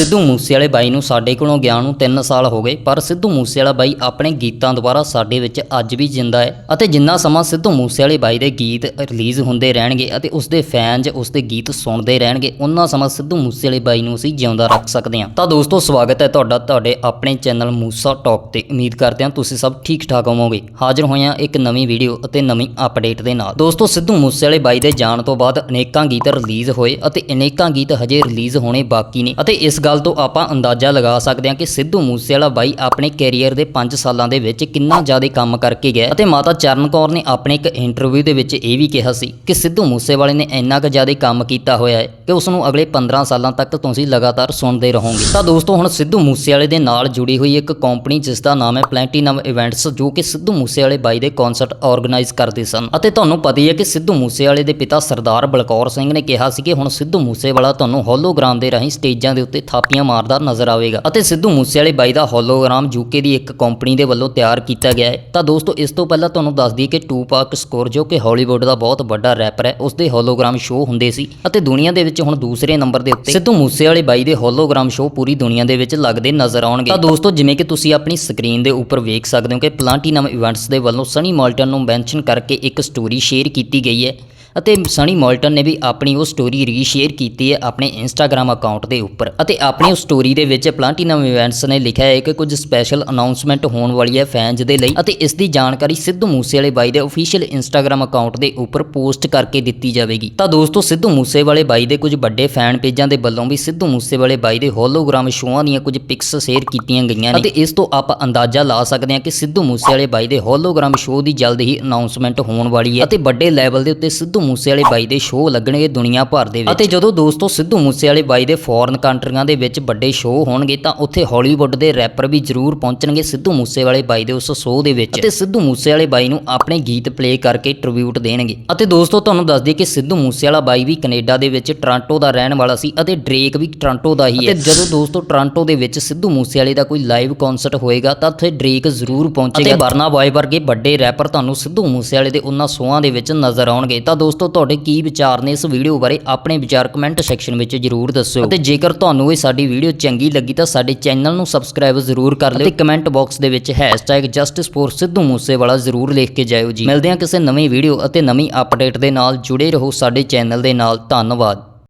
ਸਿੱਧੂ ਮੂਸੇਵਾਲੇ ਬਾਈ ਨੂੰ ਸਾਡੇ ਕੋਲੋਂ ਗਿਆ ਨੂੰ 3 ਸਾਲ ਹੋ ਗਏ, ਪਰ ਸਿੱਧੂ ਮੂਸੇਵਾਲਾ ਬਾਈ ਆਪਣੇ ਗੀਤਾਂ ਦੁਆਰਾ ਸਾਡੇ ਵਿੱਚ ਅੱਜ ਵੀ ਜਿੰਦਾ ਹੈ ਅਤੇ ਜਿੰਨਾ ਸਮਾਂ ਸਿੱਧੂ ਮੂਸੇਵਾਲੇ ਬਾਈ ਦੇ ਗੀਤ ਰਿਲੀਜ਼ ਹੁੰਦੇ ਰਹਿਣਗੇ ਅਤੇ ਉਸਦੇ ਫੈਨਸ ਉਸ ਗੀਤ ਸੁਣਦੇ ਰਹਿਣਗੇ ਉਹਨਾਂ ਸਮਾਂ ਸਿੱਧੂ ਮੂਸੇਵਾਲੇ ਬਾਈ ਨੂੰ ਅਸੀਂ ਜਿਉਂਦਾ ਰੱਖ ਸਕਦੇ ਹਾਂ। ਤਾਂ ਦੋਸਤੋ, ਸਵਾਗਤ ਹੈ ਤੁਹਾਡਾ ਤੁਹਾਡੇ ਆਪਣੇ ਚੈਨਲ ਮੂਸਾ ਟਾਕ ਤੇ। ਉਮੀਦ ਕਰਦੇ ਹਾਂ ਤੁਸੀਂ ਸਭ ਠੀਕ ਠਾਕ ਹੋਵੋਗੇ। ਹਾਜ਼ਰ ਹੋਏ ਹਾਂ ਇੱਕ ਨਵੀਂ ਵੀਡੀਓ ਅਤੇ ਨਵੀਂ ਅਪਡੇਟ ਦੇ ਨਾਲ। ਦੋਸਤੋ, ਸਿੱਧੂ ਮੂਸੇਵਾਲੇ ਬਾਈ ਦੇ ਜਾਣ ਤੋਂ ਬਾਅਦ ਅਨੇਕਾਂ ਗੀਤ ਰਿਲੀਜ਼ ਹੋਏ ਅਤੇ ਅਨੇਕਾਂ ਗੀਤ ਹਜੇ ਰਿਲੀਜ਼ ਹੋਣੇ ਬਾਕੀ ਨੇ ਅਤੇ ਇਸ ਗੱਲ ਤੋਂ ਆਪਾਂ ਅੰਦਾਜ਼ਾ ਲਗਾ ਸਕਦੇ ਹਾਂ ਕਿ ਸਿੱਧੂ ਮੂਸੇਵਾਲਾ ਬਾਈ ਆਪਣੇ ਕੈਰੀਅਰ ਦੇ 5 ਸਾਲਾਂ ਦੇ ਵਿੱਚ ਕਿੰਨਾ ਜ਼ਿਆਦਾ ਕੰਮ ਕਰਕੇ ਗਿਆ ਅਤੇ ਮਾਤਾ ਚਰਨ ਕੌਰ ਨੇ ਆਪਣੇ ਇੱਕ ਇੰਟਰਵਿਊ ਦੇ ਵਿੱਚ ਇਹ ਵੀ ਕਿਹਾ ਸੀ ਕਿ ਸਿੱਧੂ ਮੂਸੇਵਾਲੇ ਨੇ ਇੰਨਾ ਕੁ ਜ਼ਿਆਦਾ ਕੰਮ ਕੀਤਾ ਹੋਇਆ ਹੈ ਕਿ ਉਸ ਨੂੰ ਅਗਲੇ 15 ਸਾਲਾਂ ਤੱਕ ਤੁਸੀਂ ਲਗਾਤਾਰ ਸੁਣਦੇ ਰਹੋਗੇ। ਤਾਂ ਦੋਸਤੋ, ਹੁਣ ਸਿੱਧੂ ਮੂਸੇਵਾਲੇ ਦੇ ਨਾਲ ਜੁੜੀ ਹੋਈ ਇੱਕ ਕੰਪਨੀ ਜਿਸ ਦਾ ਨਾਮ ਹੈ ਪਲੈਟੀਨਮ ਇਵੈਂਟਸ ਜੋ ਕਿ ਸਿੱਧੂ ਮੂਸੇਵਾਲੇ ਬਾਈ ਦੇ ਕਨਸਰਟ ਆਰਗੇਨਾਈਜ਼ ਕਰਦੇ ਸਨ। ਅਤੇ ਤੁਹਾਨੂੰ ਪਤਾ ਹੀ ਹੈ ਕਿ ਸਿੱਧੂ ਮੂਸੇਵਾਲੇ ਦੇ ਪਿਤਾ ਸਰਦਾਰ ਬਲਕੌਰ ਸਿੰਘ ਨੇ ਕਿਹਾ ਸੀ ਕਿ ਹੁਣ ਸਿੱਧੂ ਮੂਸੇਵਾਲਾ ਤੁਹਾਨੂੰ ਹੋਲੋਗ੍ਰਾਮ ਦੇ ਰਾਹੀਂ ਸਟੇਜਾਂ ਦੇ ਉੱਤੇ ਥਾਪੀਆਂ ਮਾਰਦਾ ਨਜ਼ਰ ਆਵੇਗਾ ਅਤੇ ਸਿੱਧੂ ਮੂਸੇਵਾਲੇ ਬਾਈ ਦਾ ਹੋਲੋਗ੍ਰਾਮ ਯੂਕੇ ਦੀ ਇੱਕ ਕੰਪਨੀ ਦੇ ਵੱਲੋਂ ਤਿਆਰ ਕੀਤਾ ਗਿਆ ਹੈ। ਤਾਂ ਦੋਸਤੋ, ਇਸ ਤੋਂ ਪਹਿਲਾਂ ਤੁਹਾਨੂੰ ਦੱਸ ਦਈਏ ਕਿ ਟੂਪਾਕ ਸਕੋਰ ਜੋ ਕਿ ਹਾਲੀਵੁੱਡ ਦਾ ਬਹੁਤ ਵੱਡਾ ਰੈਪਰ ਹੈ ਉਸ ਦੇ ਹੋਲੋਗ੍ਰਾਮ ਸ਼ੋਅ ਹੁੰਦੇ ਸੀ ਅਤੇ ਦੁਨੀਆ ਦੇ ਵਿੱਚ ਹੁਣ ਦੂਸਰੇ ਨੰਬਰ ਦੇ ਉੱਤੇ ਸਿੱਧੂ ਮੂਸੇਵਾਲੇ ਬਾਈ ਦੇ ਹੋਲੋਗ੍ਰਾਮ ਸ਼ੋਅ ਪੂਰੀ ਦੁਨੀਆ ਦੇ ਵਿੱਚ ਲੱਗਦੇ ਨਜ਼ਰ ਆਉਣਗੇ। ਤਾਂ ਦੋਸਤੋ, ਜਿਵੇਂ ਕਿ ਤੁਸੀਂ ਆਪਣੀ ਸਕਰੀਨ ਦੇ ਉੱਪਰ ਵੇਖ ਸਕਦੇ ਹੋ ਕਿ ਪਲਾਂਟੀਨਮ ਇਵੈਂਟਸ ਦੇ ਵੱਲੋਂ ਸਨੀ ਮਾਲਟਨ ਨੂੰ ਮੈਂਸ਼ਨ ਕਰਕੇ ਇੱਕ ਸਟੋਰੀ ਸ਼ੇਅਰ ਕੀਤੀ ਗਈ ਹੈ। ਅਤੇ ਸਨੀ ਮੋਲਟਨ ਨੇ ਵੀ ਆਪਣੀ ਉਹ ਸਟੋਰੀ ਰੀਸ਼ੇਅਰ ਕੀਤੀ ਹੈ ਆਪਣੇ ਇੰਸਟਾਗ੍ਰam ਅਕਾਊਂਟ ਦੇ ਉੱਪਰ ਅਤੇ ਆਪਣੀ ਉਸ ਸਟੋਰੀ ਦੇ ਵਿੱਚ ਪਲਾਟੀਨਮ ਇਵੈਂਟਸ ਨੇ ਲਿਖਿਆ ਹੈ ਕਿ ਕੁਝ ਸਪੈਸ਼ਲ ਅਨਾਉਂਸਮੈਂਟ ਹੋਣ ਵਾਲੀ ਹੈ ਫੈਨਸ ਦੇ ਲਈ ਅਤੇ ਇਸ ਦੀ ਜਾਣਕਾਰੀ ਸਿੱਧੂ ਮੂਸੇਵਾਲੇ ਬਾਈ ਦੇ ਅਫੀਸ਼ੀਅਲ ਇੰਸਟਾਗ੍ਰam ਅਕਾਊਂਟ ਦੇ ਉੱਪਰ ਪੋਸਟ ਕਰਕੇ ਦਿੱਤੀ ਜਾਵੇਗੀ। ਤਾਂ ਦੋਸਤੋ, ਸਿੱਧੂ ਮੂਸੇਵਾਲੇ ਬਾਈ ਦੇ ਕੁਝ ਵੱਡੇ ਫੈਨ ਪੇਜਾਂ ਦੇ ਵੱਲੋਂ ਵੀ ਸਿੱਧੂ ਮੂਸੇਵਾਲੇ ਬਾਈ ਦੇ ਹੋਲੋਗ੍ਰਾਮ ਸ਼ੋਆਂ ਦੀਆਂ ਕੁਝ ਪਿਕਸ ਸ਼ੇਅਰ ਕੀਤੀਆਂ ਗਈਆਂ ਨੇ। ਅਤੇ ਇਸ ਤੋਂ ਆਪਾਂ ਅੰਦਾਜ਼ਾ ਲਾ ਸਕਦੇ ਹਾਂ ਕਿ ਸਿੱਧੂ ਮੂਸੇਵਾਲੇ ਬਾਈ ਦੇ ਹੋਲੋਗ੍ਰਾਮ ਸ਼ੋਅ ਦੀ ਜਲਦ ਹੀ ਅਨਾਉਂਸਮੈਂਟ ਹੋਣ ਵਾਲੀ ਹੈ ਅਤੇ ਵੱਡੇ ਲੈਵਲ ਦੇ ਉੱਤੇ ਸਿੱਧੂ ਮੂਸੇਵਾਲੇ ਬਾਈ ਦੇ ਸ਼ੋਅ ਲੱਗਣਗੇ ਦੁਨੀਆ ਭਰ ਦੇ ਵਿੱਚ। ਅਤੇ ਜਦੋਂ ਦੋਸਤੋ ਸਿੱਧੂ ਮੂਸੇਵਾਲੇ ਬਾਈ ਦੇ ਫੋਰਨ ਕੰਟਰੀਆਂ ਦੇ ਵਿੱਚ ਵੱਡੇ ਸ਼ੋਅ ਹੋਣਗੇ ਤਾਂ ਉੱਥੇ ਹਾਲੀਵੁੱਡ ਦੇ ਰੈਪਰ ਵੀ ਜ਼ਰੂਰ ਪਹੁੰਚਣਗੇ ਸਿੱਧੂ ਮੂਸੇਵਾਲੇ ਬਾਈ ਦੇ ਉਸ ਸ਼ੋਅ ਦੇ ਵਿੱਚ। ਅਤੇ ਸਿੱਧੂ ਮੂਸੇਵਾਲੇ ਬਾਈ ਨੂੰ ਆਪਣੇ ਗੀਤ ਪਲੇ ਕਰਕੇ ਟ੍ਰਿਬਿਊਟ ਦੇਣਗੇ। ਅਤੇ ਦੋਸਤੋ ਤੁਹਾਨੂੰ ਦੱਸ ਦਈਏ ਕਿ ਸਿੱਧੂ ਮੂਸੇਵਾਲਾ ਬਾਈ ਵੀ ਕੈਨੇਡਾ ਦੇ ਵਿੱਚ ਟੋਰਾਂਟੋ ਦਾ ਰਹਿਣ ਵਾਲਾ ਸੀ ਅਤੇ ਡ੍ਰੇਕ ਵੀ ਟੋਰਾਂਟੋ ਦਾ ਹੀ ਹੈ। ਤੇ ਜਦੋਂ ਦੋਸਤੋ ਟੋਰਾਂਟੋ ਦੇ ਵਿੱਚ ਸਿੱਧੂ ਮੂਸੇਵਾਲੇ ਦਾ ਕੋਈ ਲਾਈਵ ਕਨਸਰਟ ਹੋਏਗਾ ਤਾਂ ਉੱਥੇ ਡ੍ਰੇਕ ਜ਼ਰੂਰ ਪਹੁੰਚੇਗਾ। ਅਤੇ ਬਰਨਾ ਬਾਏ ਵਰਗੇ ਵੱਡੇ ਰੈਪਰ ਤੁਹਾਨੂੰ ਸਿੱਧੂ ਮੂਸੇਵਾਲੇ ਦੇ ਉਹਨਾਂ ਸ਼ੋਆਂ ਦੇ ਵਿੱਚ ਨਜ਼ਰ ਆਉਣਗੇ। ਤਾਂ ਦੋਸਤੋ, ਤੁਹਾਡੇ ਕੀ ਵਿਚਾਰ ਨੇ ਇਸ ਵੀਡੀਓ ਬਾਰੇ ਆਪਣੇ ਵਿਚਾਰ ਕਮੈਂਟ ਸੈਕਸ਼ਨ ਵਿੱਚ ਜਰੂਰ ਦੱਸਿਓ। ਅਤੇ ਜੇਕਰ ਤੁਹਾਨੂੰ ਇਹ ਸਾਡੀ ਵੀਡੀਓ ਚੰਗੀ ਲੱਗੀ ਤਾਂ ਸਾਡੇ ਚੈਨਲ ਨੂੰ ਸਬਸਕ੍ਰਾਈਬ ਜ਼ਰੂਰ ਕਰ ਲਿਓ। ਅਤੇ ਕਮੈਂਟ ਬਾਕਸ ਦੇ ਵਿੱਚ #ਜਸਟਿਸ ਫੋਰ ਸਿੱਧੂ ਮੂਸੇਵਾਲਾ ਜ਼ਰੂਰ ਲਿਖ ਕੇ ਜਾਇਓ ਜੀ। ਮਿਲਦੇ ਹਾਂ ਕਿਸੇ ਨਵੀਂ ਵੀਡੀਓ ਅਤੇ ਨਵੀਂ ਅਪਡੇਟ ਦੇ ਨਾਲ। ਜੁੜੇ ਰਹੋ ਸਾਡੇ ਚੈਨਲ ਦੇ ਨਾਲ। ਧੰਨਵਾਦ।